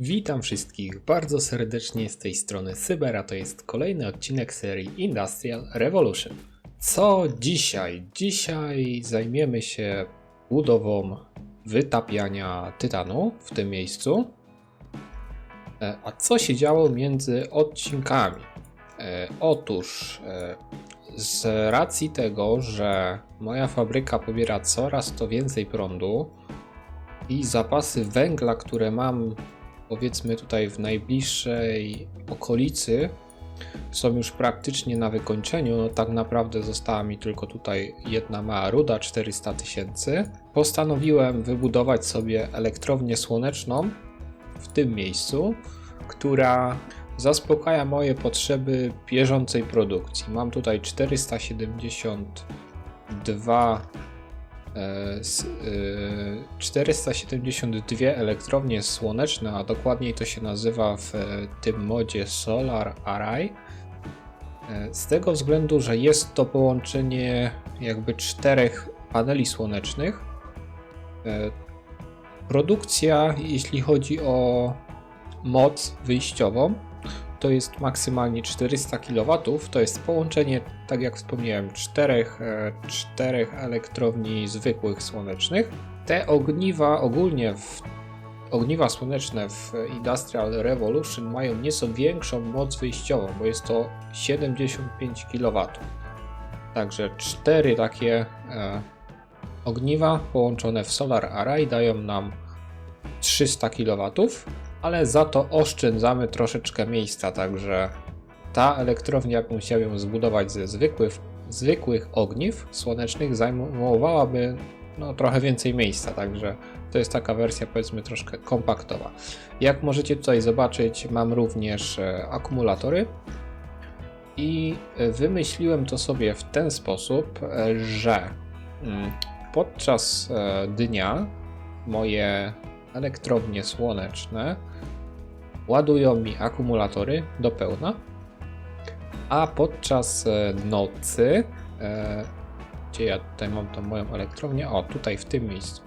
Witam wszystkich bardzo serdecznie z tej strony Cyber, a to jest kolejny odcinek serii Industrial Revolution. Co dzisiaj? Dzisiaj zajmiemy się budową wytapiania tytanu w tym miejscu. E, A co się działo między odcinkami? E, Otóż e, z racji tego, że moja fabryka pobiera coraz to więcej prądu i zapasy węgla, które mam powiedzmy tutaj w najbliższej okolicy są już praktycznie na wykończeniu. No, tak naprawdę została mi tylko tutaj jedna mała ruda 400 tysięcy. Postanowiłem wybudować sobie elektrownię słoneczną w tym miejscu, która zaspokaja moje potrzeby bieżącej produkcji. Mam tutaj 472 e, s- e, 472 elektrownie słoneczne, a dokładniej to się nazywa w e, tym modzie Solar Array. E, Z tego względu, że jest to połączenie jakby czterech paneli słonecznych. E, Produkcja, jeśli chodzi o moc wyjściową, to jest maksymalnie 400 kW. To jest połączenie, tak jak wspomniałem, czterech, e, czterech elektrowni zwykłych słonecznych. Te ogniwa ogólnie w ogniwa słoneczne w Industrial Revolution mają nieco większą moc wyjściową, bo jest to 75 kW. Także cztery takie e, ogniwa połączone w Solar Array dają nam 300 kW, ale za to oszczędzamy troszeczkę miejsca, także ta elektrownia, jakbym chciał ją zbudować ze zwykłych, zwykłych ogniw słonecznych, zajmowałaby no, trochę więcej miejsca, także to jest taka wersja powiedzmy troszkę kompaktowa. Jak możecie tutaj zobaczyć, mam również e, akumulatory i e, wymyśliłem to sobie w ten sposób, e, że mm, podczas dnia moje elektrownie słoneczne ładują mi akumulatory do pełna, a podczas e, nocy, e, gdzie ja tutaj mam tą moją elektrownię, o tutaj w tym miejscu,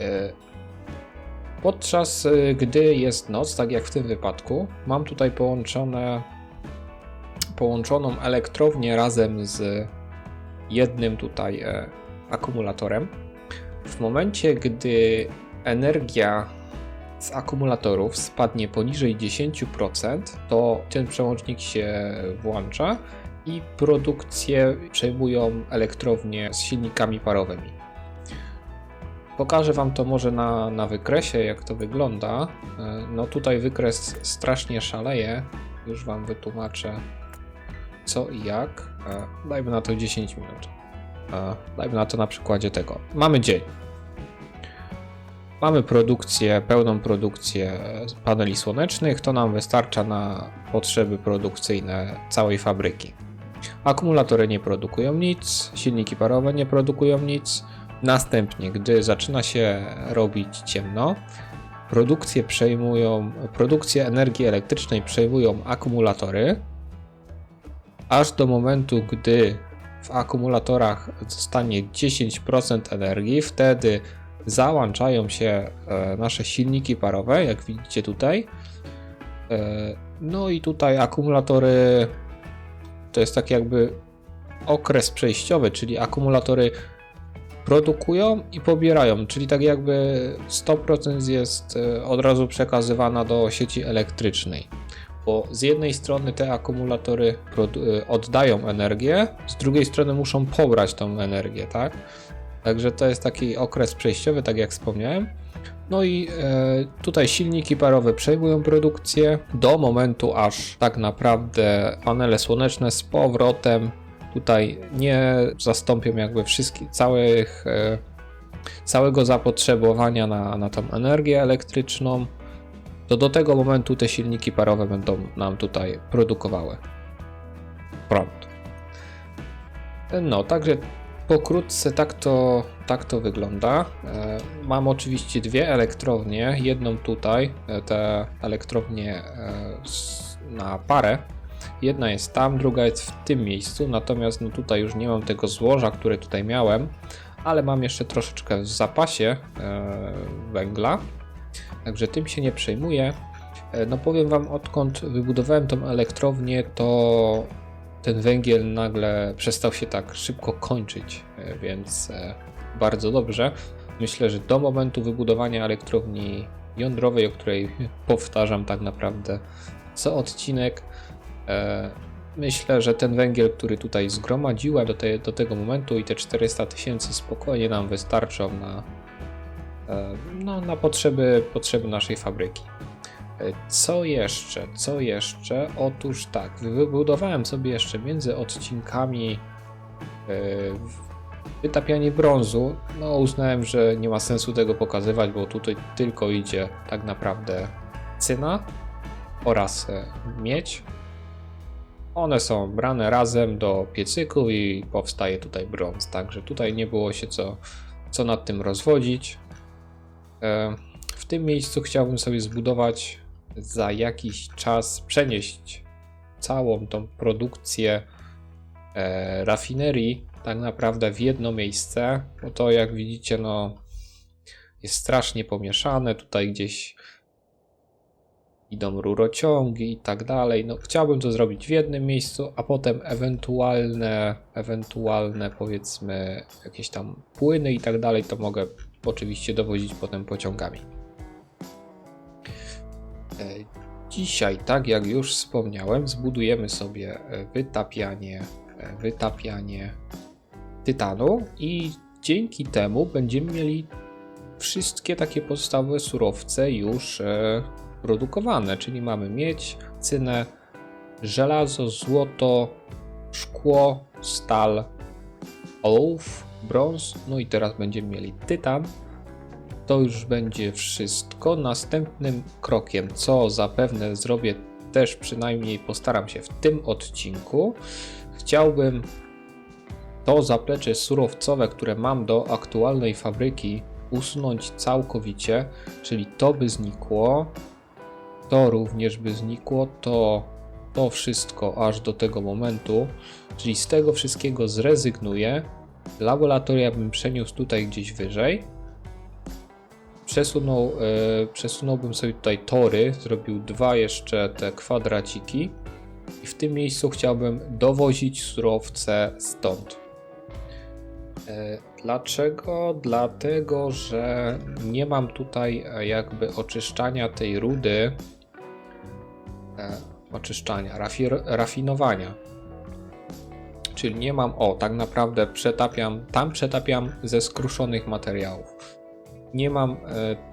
e, podczas e, gdy jest noc, tak jak w tym wypadku, mam tutaj połączone połączoną elektrownię razem z jednym tutaj e, akumulatorem. W momencie, gdy energia z akumulatorów spadnie poniżej 10%, to ten przełącznik się włącza i produkcję przejmują elektrownie z silnikami parowymi. Pokażę Wam to może na, na wykresie, jak to wygląda. E, No tutaj wykres strasznie szaleje. Już Wam wytłumaczę co i jak. E, Dajmy na to 10 minut. E, Dajmy na to na przykładzie tego. Mamy dzień. Mamy produkcję, pełną produkcję paneli słonecznych, to nam wystarcza na potrzeby produkcyjne całej fabryki. Akumulatory nie produkują nic, silniki parowe nie produkują nic. Następnie, gdy zaczyna się robić ciemno, produkcję przejmują, produkcję energii elektrycznej przejmują akumulatory, aż do momentu, gdy w akumulatorach zostanie 10% energii, wtedy załączają się e, nasze silniki parowe, jak widzicie tutaj. E, No i tutaj akumulatory to jest tak jakby okres przejściowy, czyli akumulatory produkują i pobierają, czyli tak jakby 100% jest e, od razu przekazywana do sieci elektrycznej. Bo z jednej strony te akumulatory oddają energię, z drugiej strony muszą pobrać tą energię, tak? Także to jest taki okres przejściowy, tak jak wspomniałem. No i e, tutaj silniki parowe przejmują produkcję do momentu, aż tak naprawdę panele słoneczne z powrotem tutaj nie zastąpią jakby wszystkich, całych, e, całego zapotrzebowania na, na tą energię elektryczną. To do tego momentu te silniki parowe będą nam tutaj produkowały prąd. No, także Pokrótce tak to, tak to wygląda. E, Mam oczywiście dwie elektrownie. Jedną tutaj, e, te elektrownie e, na parę. Jedna jest tam, druga jest w tym miejscu. Natomiast no tutaj już nie mam tego złoża, które tutaj miałem, ale mam jeszcze troszeczkę w zapasie węgla. Także tym się nie przejmuję. No powiem Wam, odkąd wybudowałem tą elektrownię, to ten węgiel nagle przestał się tak szybko kończyć, e, więc e, bardzo dobrze. Myślę, że do momentu wybudowania elektrowni jądrowej, o której powtarzam tak naprawdę co odcinek, e, myślę, że ten węgiel, który tutaj zgromadziłem do, te, do tego momentu i te 400 tysięcy spokojnie nam wystarczą na, no, na potrzeby, potrzeby naszej fabryki. E, Co jeszcze? Co jeszcze? Otóż tak, wybudowałem sobie jeszcze między odcinkami e, wytapianie brązu. No, uznałem, że nie ma sensu tego pokazywać, bo tutaj tylko idzie tak naprawdę cyna oraz e, miedź. One są brane razem do piecyków i powstaje tutaj brąz. Także tutaj nie było się co, co nad tym rozwodzić. W tym miejscu chciałbym sobie zbudować za jakiś czas, przenieść całą tą produkcję e, rafinerii tak naprawdę w jedno miejsce, bo to jak widzicie, no jest strasznie pomieszane. Tutaj gdzieś idą rurociągi i tak dalej. No, chciałbym to zrobić w jednym miejscu, a potem ewentualne, ewentualne powiedzmy jakieś tam płyny i tak dalej, to mogę oczywiście dowozić potem pociągami. Dzisiaj, tak jak już wspomniałem, zbudujemy sobie e, wytapianie, e, wytapianie tytanu i dzięki temu będziemy mieli wszystkie takie podstawowe surowce już e, produkowane, czyli mamy miedź, cynę, żelazo, złoto, szkło, stal, ołów, brąz, no i teraz będziemy mieli tytan. To już będzie wszystko. Następnym krokiem, co zapewne zrobię też przynajmniej postaram się w tym odcinku, chciałbym to zaplecze surowcowe, które mam do aktualnej fabryki, usunąć całkowicie, czyli to by znikło, to również by znikło, to, to wszystko aż do tego momentu, czyli z tego wszystkiego zrezygnuję. Laboratoria bym przeniósł tutaj gdzieś wyżej. Przesunął, e, przesunąłbym sobie tutaj tory, zrobił dwa jeszcze te kwadraciki i w tym miejscu chciałbym dowozić surowce stąd. E, Dlaczego? Dlatego, że nie mam tutaj e, jakby oczyszczania tej rudy, oczyszczania, rafi- rafinowania. Czyli nie mam, o, tak naprawdę przetapiam, tam przetapiam ze skruszonych materiałów. Nie mam e,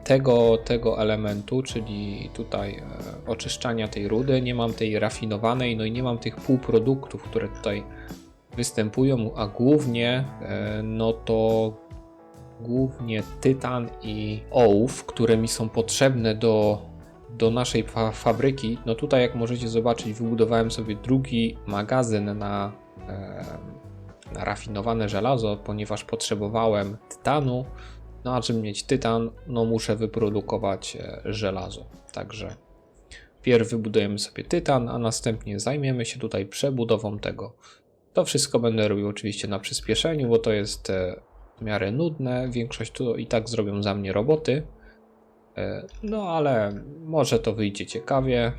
tego, tego elementu, czyli tutaj e, oczyszczania tej rudy, nie mam tej rafinowanej, no i nie mam tych półproduktów, które tutaj występują, a głównie e, no to głównie tytan i ołów, które mi są potrzebne do, do naszej fa fabryki. No tutaj jak możecie zobaczyć wybudowałem sobie drugi magazyn na, na rafinowane żelazo, ponieważ potrzebowałem tytanu. No a żeby mieć tytan, no muszę wyprodukować e, żelazo. Także pierw wybudujemy sobie tytan, a następnie zajmiemy się tutaj przebudową tego to wszystko będę robił oczywiście na przyspieszeniu, bo to jest e, w miarę nudne. Większość tu i tak zrobią za mnie roboty. E, No ale może to wyjdzie ciekawie.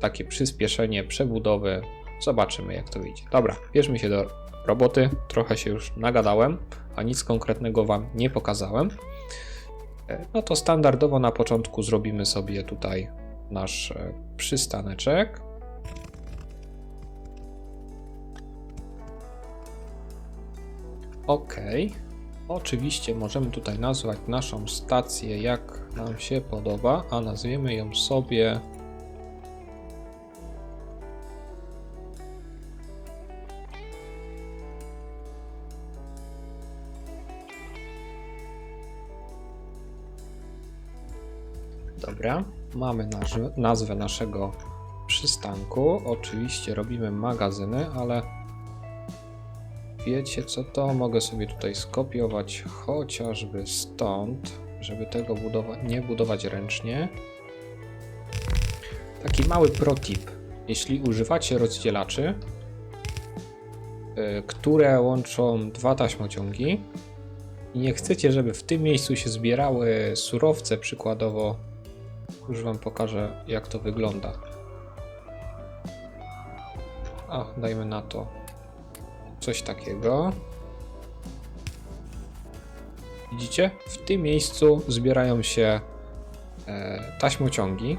Takie przyspieszenie przebudowy. Zobaczymy jak to wyjdzie. Dobra, bierzmy się do roboty. Trochę się już nagadałem, a nic konkretnego Wam nie pokazałem. E, No to standardowo na początku zrobimy sobie tutaj nasz e, przystaneczek. OK. Oczywiście możemy tutaj nazwać naszą stację jak nam się podoba, a nazwiemy ją sobie mamy nasz, nazwę naszego przystanku. Oczywiście robimy magazyny, ale wiecie co to? Mogę sobie tutaj skopiować chociażby stąd, żeby tego budowa nie budować ręcznie. Taki mały protip. Jeśli używacie rozdzielaczy, y, które łączą dwa taśmociągi, i nie chcecie, żeby w tym miejscu się zbierały surowce, przykładowo, już Wam pokażę, jak to wygląda. A, dajmy na to coś takiego. Widzicie? W tym miejscu zbierają się e, taśmociągi.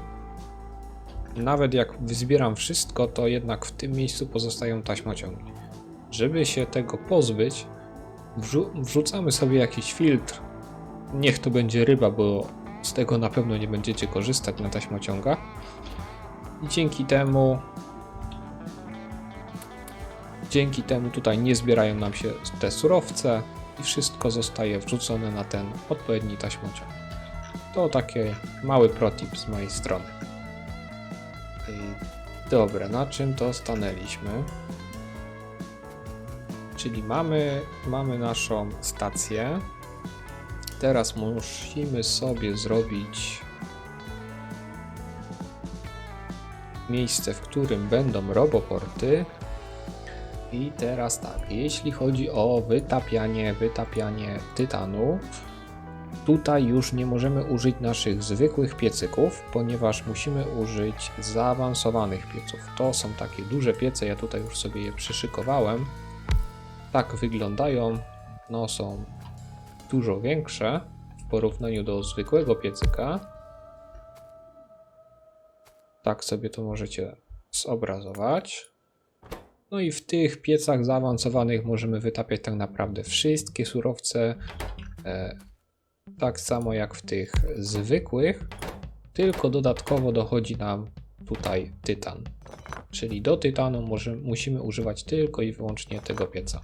Nawet jak wyzbieram wszystko, to jednak w tym miejscu pozostają taśmociągi. Żeby się tego pozbyć, wrzu- wrzucamy sobie jakiś filtr. Niech to będzie ryba, bo z tego na pewno nie będziecie korzystać na taśmociągach. I dzięki temu dzięki temu tutaj nie zbierają nam się te surowce i wszystko zostaje wrzucone na ten odpowiedni taśmociąg. To taki mały protip z mojej strony. Dobra, na czym to stanęliśmy? Czyli mamy, mamy naszą stację. Teraz musimy sobie zrobić miejsce, w którym będą roboporty. I teraz tak, jeśli chodzi o wytapianie, wytapianie tytanu, tutaj już nie możemy użyć naszych zwykłych piecyków, ponieważ musimy użyć zaawansowanych pieców. To są takie duże piece, ja tutaj już sobie je przyszykowałem. Tak wyglądają, no są dużo większe w porównaniu do zwykłego piecyka. Tak sobie to możecie zobrazować. No i w tych piecach zaawansowanych możemy wytapiać tak naprawdę wszystkie surowce, e, tak samo jak w tych zwykłych, tylko dodatkowo dochodzi nam tutaj tytan. Czyli do tytanu musimy używać tylko i wyłącznie tego pieca.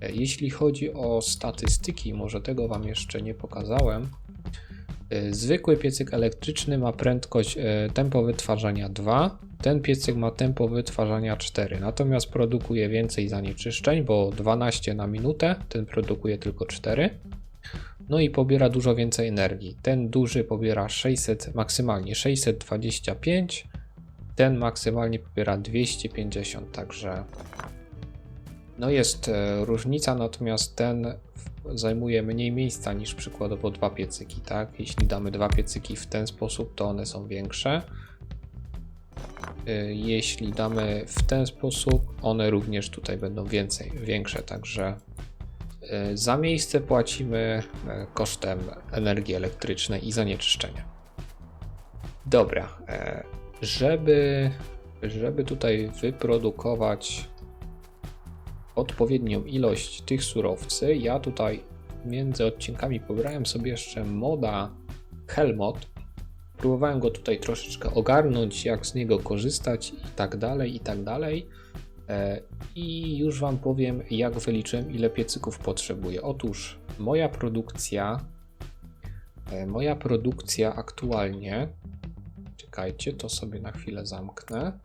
E, Jeśli chodzi o statystyki, może tego Wam jeszcze nie pokazałem. E, Zwykły piecyk elektryczny ma prędkość e, tempo wytwarzania 2, ten piecyk ma tempo wytwarzania 4, natomiast produkuje więcej zanieczyszczeń, bo 12 na minutę, ten produkuje tylko 4. No i pobiera dużo więcej energii. Ten duży pobiera 600, maksymalnie 625, ten maksymalnie pobiera 250, także no jest e, różnica, natomiast ten zajmuje mniej miejsca niż przykładowo dwa piecyki, tak? Jeśli damy dwa piecyki w ten sposób, to one są większe. E, Jeśli damy w ten sposób, one również tutaj będą więcej, większe, także e, za miejsce płacimy kosztem energii elektrycznej i zanieczyszczenia. Dobra, żeby, żeby tutaj wyprodukować odpowiednią ilość tych surowcy, ja tutaj między odcinkami pobrałem sobie jeszcze moda Helmot. Próbowałem go tutaj troszeczkę ogarnąć, jak z niego korzystać i tak dalej, i tak dalej. E, I już Wam powiem, jak wyliczyłem, ile piecyków potrzebuję. Otóż moja produkcja, e, moja produkcja aktualnie, czekajcie, to sobie na chwilę zamknę.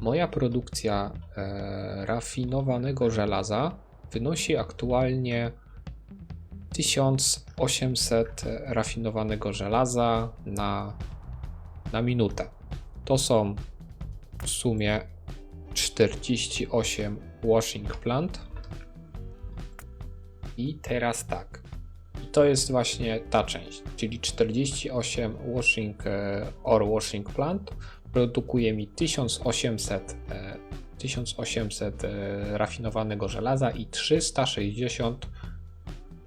Moja produkcja e, rafinowanego żelaza wynosi aktualnie 1800 rafinowanego żelaza na, na minutę. To są w sumie 48 washing plant. I teraz tak. I to jest właśnie ta część, czyli 48 washing e, or washing plant produkuje mi 1800, e, 1800 e, rafinowanego żelaza i 360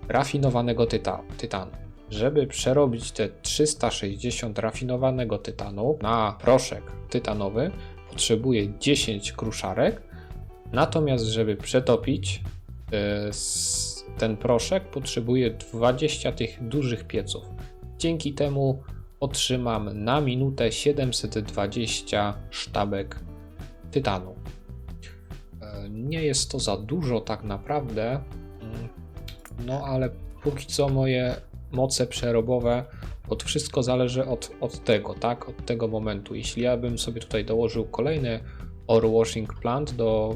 rafinowanego tyta, tytanu. Żeby przerobić te 360 rafinowanego tytanu na proszek tytanowy, potrzebuję 10 kruszarek. Natomiast, żeby przetopić e, ten proszek, potrzebuję 20 tych dużych pieców. Dzięki temu otrzymam na minutę 720 sztabek tytanu. E, Nie jest to za dużo tak naprawdę, mm, no ale póki co moje moce przerobowe, od wszystko zależy od, od tego, tak, od tego momentu. Jeśli ja bym sobie tutaj dołożył kolejny ore washing plant do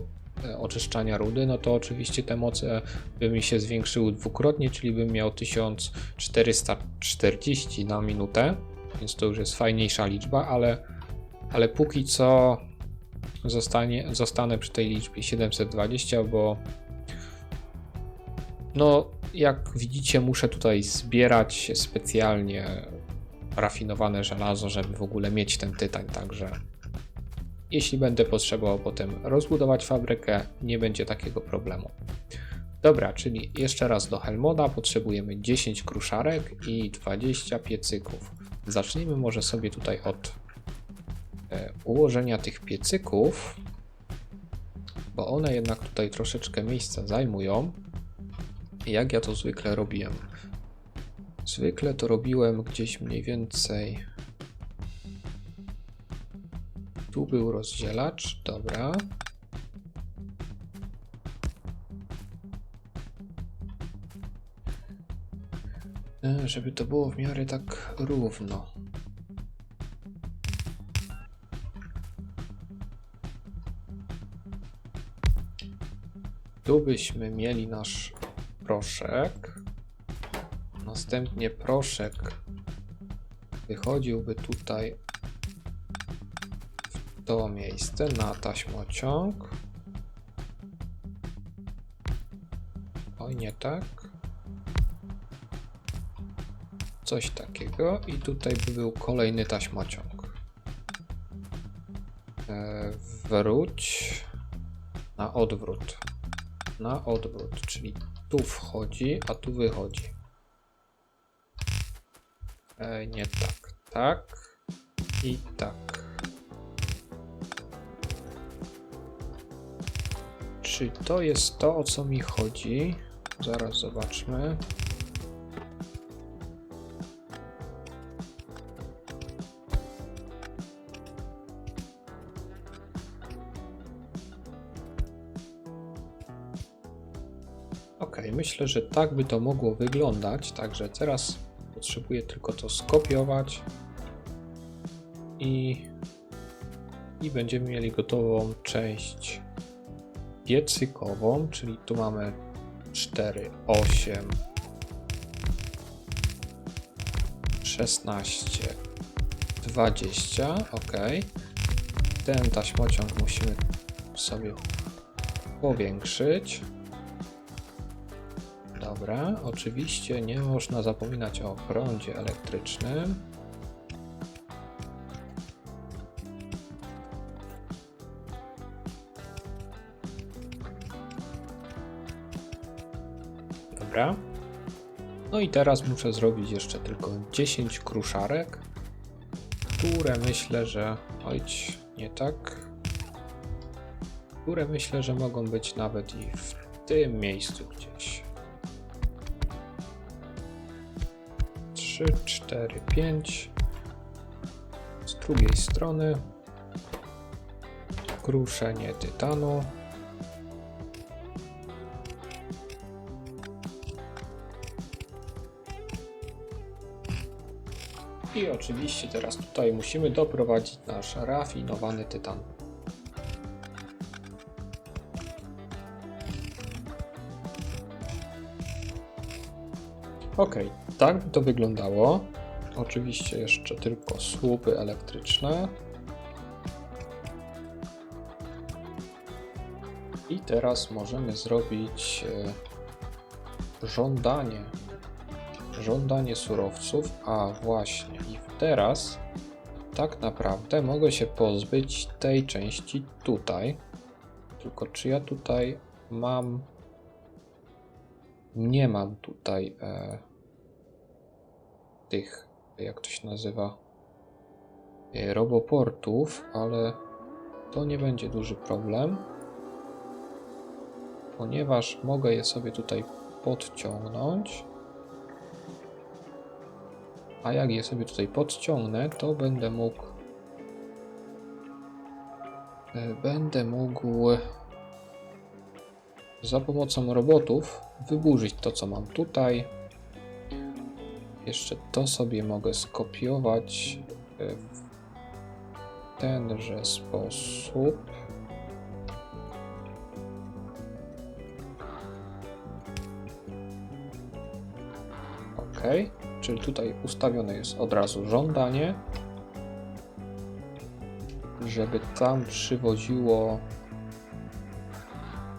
oczyszczania rudy, no to oczywiście te moce by mi się zwiększyły dwukrotnie, czyli bym miał 1440 na minutę, więc to już jest fajniejsza liczba, ale, ale póki co zostanie, zostanę przy tej liczbie 720, bo no jak widzicie, muszę tutaj zbierać specjalnie rafinowane żelazo, żeby w ogóle mieć ten tytań, także jeśli będę potrzebował potem rozbudować fabrykę, nie będzie takiego problemu. Dobra, czyli jeszcze raz do Helmoda potrzebujemy 10 kruszarek i 20 piecyków. Zacznijmy może sobie tutaj od e, ułożenia tych piecyków, bo one jednak tutaj troszeczkę miejsca zajmują. Jak ja to zwykle robiłem? Zwykle to robiłem gdzieś mniej więcej. Tu był rozdzielacz, dobra. E, Żeby to było w miarę tak równo. Tu byśmy mieli nasz proszek. Następnie proszek wychodziłby tutaj to miejsce na taśmociąg. Oj, nie tak. Coś takiego i tutaj by był kolejny taśmociąg. E, wróć na odwrót. Na odwrót, czyli tu wchodzi, a tu wychodzi. E, nie tak, tak i tak. Czy to jest to, o co mi chodzi? Zaraz zobaczmy. Ok, myślę, że tak by to mogło wyglądać. Także teraz potrzebuję tylko to skopiować i, i będziemy mieli gotową część piecykową, czyli tu mamy 4, 8, 16, 20. Ok. Ten taśmociąg musimy sobie powiększyć. Dobra, oczywiście nie można zapominać o prądzie elektrycznym. Dobra. No i teraz muszę zrobić jeszcze tylko 10 kruszarek, które myślę, że... Ojć, nie tak. Które myślę, że mogą być nawet i w tym miejscu gdzieś. 3, 4, 5. Z drugiej strony kruszenie tytanu. Oczywiście teraz tutaj musimy doprowadzić nasz rafinowany tytan. Ok, tak by to wyglądało. Oczywiście jeszcze tylko słupy elektryczne. I teraz możemy zrobić e, żądanie. Żądanie surowców, a właśnie teraz tak naprawdę mogę się pozbyć tej części tutaj. Tylko czy ja tutaj mam nie mam tutaj e, tych, jak to się nazywa, e, roboportów, ale to nie będzie duży problem, ponieważ mogę je sobie tutaj podciągnąć. A jak je sobie tutaj podciągnę, to będę mógł e, będę mógł za pomocą robotów wyburzyć to, co mam tutaj. Jeszcze to sobie mogę skopiować e, w tenże sposób. OK, czyli tutaj ustawione jest od razu żądanie, żeby tam przywoziło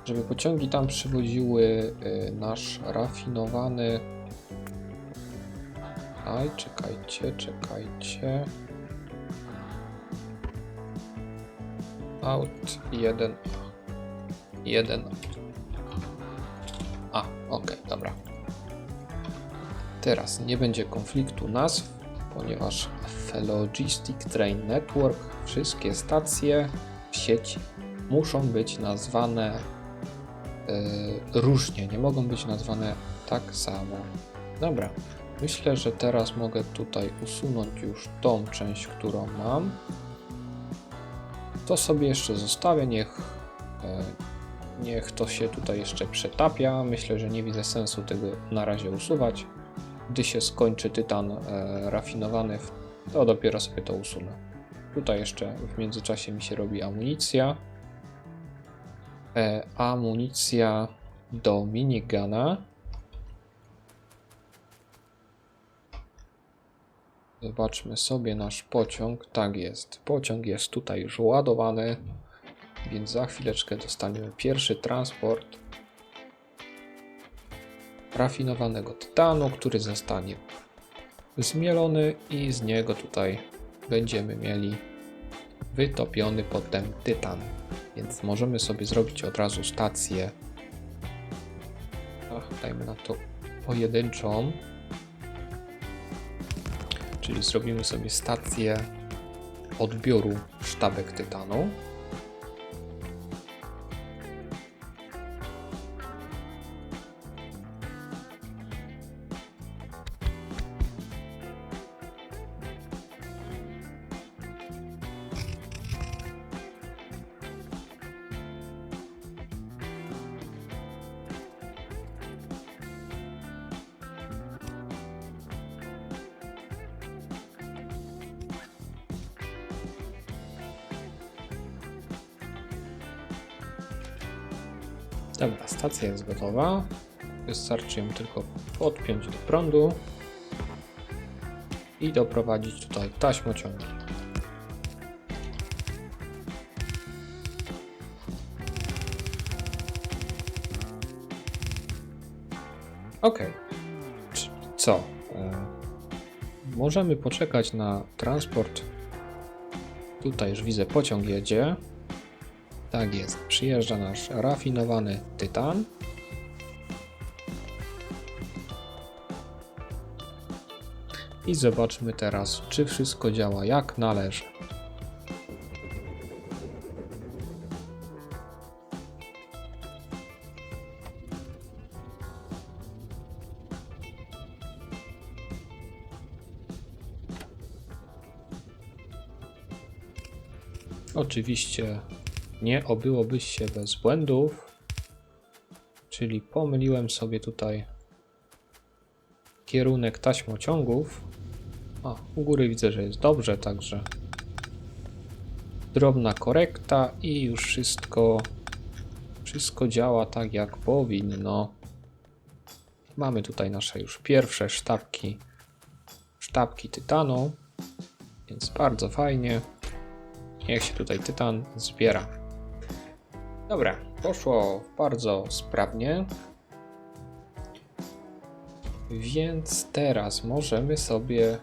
żeby pociągi tam przywoziły y, nasz rafinowany. Aj, czekajcie, czekajcie. Out 1. 1. Teraz nie będzie konfliktu nazw, ponieważ w Logistic Train Network wszystkie stacje w sieci muszą być nazwane y, różnie, nie mogą być nazwane tak samo. Dobra, myślę, że teraz mogę tutaj usunąć już tą część, którą mam. To sobie jeszcze zostawię, niech, e, niech to się tutaj jeszcze przetapia. Myślę, że nie widzę sensu tego na razie usuwać. Gdy się skończy tytan e, rafinowany, to dopiero sobie to usunę. Tutaj jeszcze w międzyczasie mi się robi amunicja. E, amunicja do minigana. Zobaczmy sobie nasz pociąg. Tak jest. Pociąg jest tutaj już ładowany, więc za chwileczkę dostaniemy pierwszy transport rafinowanego tytanu, który zostanie zmielony i z niego tutaj będziemy mieli wytopiony potem tytan. Więc możemy sobie zrobić od razu stację. Ach, dajmy na to pojedynczą. Czyli zrobimy sobie stację odbioru sztabek tytanu. Dobra, stacja jest gotowa. Wystarczy ją tylko podpiąć do prądu i doprowadzić tutaj taśmociągi. Ok. Co? E, możemy poczekać na transport. Tutaj już widzę, pociąg jedzie. Tak jest, przyjeżdża nasz rafinowany tytan. I zobaczmy teraz, czy wszystko działa jak należy. Oczywiście nie obyłoby się bez błędów, czyli pomyliłem sobie tutaj kierunek taśmociągów. A, u góry widzę, że jest dobrze, także drobna korekta i już wszystko wszystko działa tak jak powinno. Mamy tutaj nasze już pierwsze sztabki sztabki tytanu, więc bardzo fajnie. Niech się tutaj tytan zbiera. Dobra, poszło bardzo sprawnie. Więc teraz możemy sobie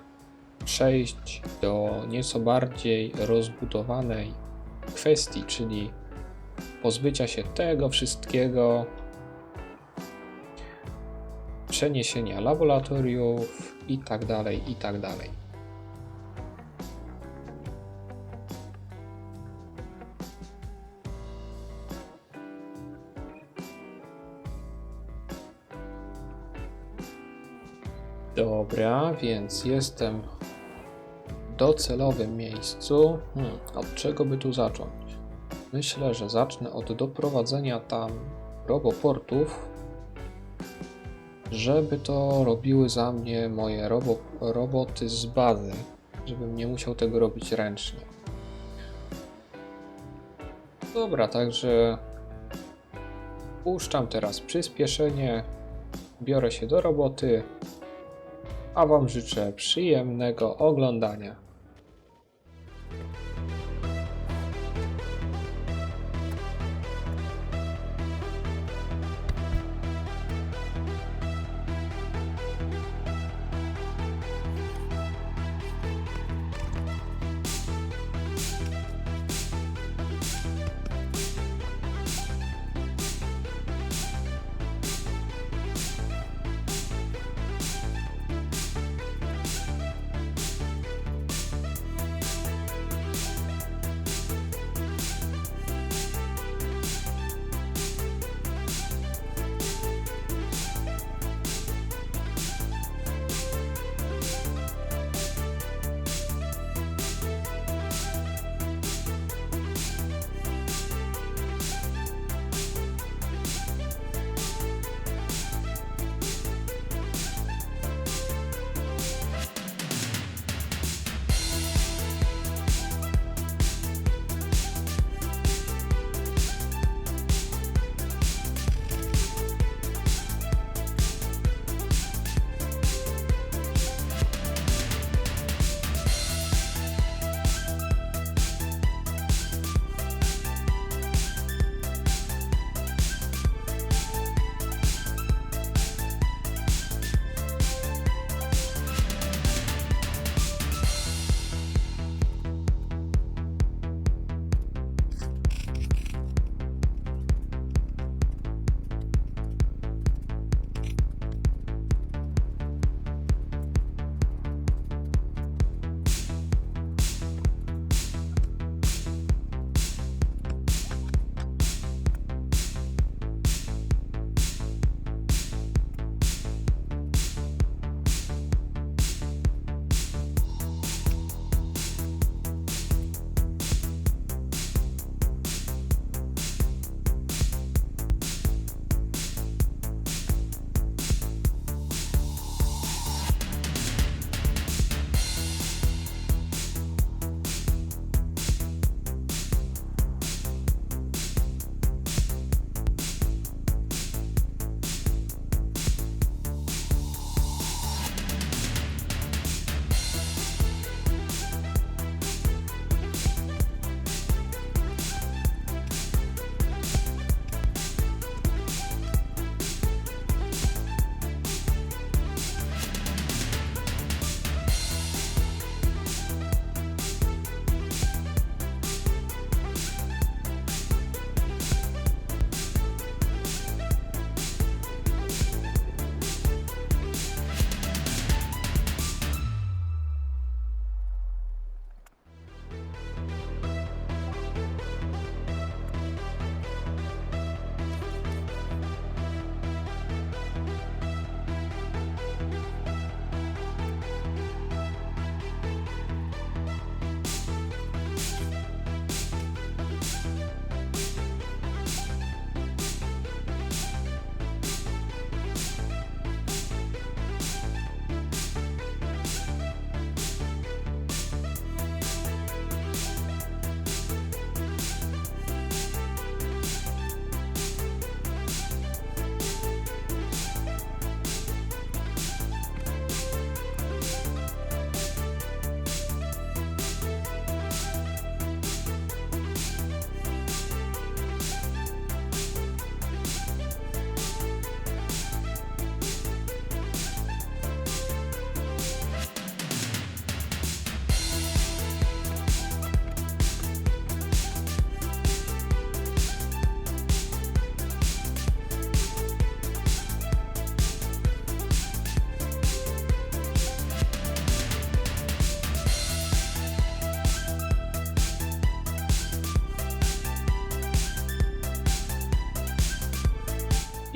przejść do nieco bardziej rozbudowanej kwestii, czyli pozbycia się tego wszystkiego, przeniesienia laboratoriów i tak dalej, i tak dalej. Dobra, więc jestem w docelowym miejscu. Hmm, od czego by tu zacząć? Myślę, że zacznę od doprowadzenia tam roboportów, żeby to robiły za mnie moje robo roboty z bazy, żebym nie musiał tego robić ręcznie. Dobra, także puszczam teraz przyspieszenie, biorę się do roboty a Wam życzę przyjemnego oglądania.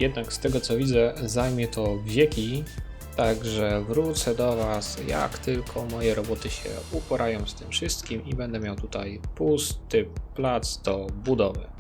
Jednak z tego co widzę zajmie to wieki, także wrócę do Was jak tylko moje roboty się uporają z tym wszystkim i będę miał tutaj pusty plac do budowy.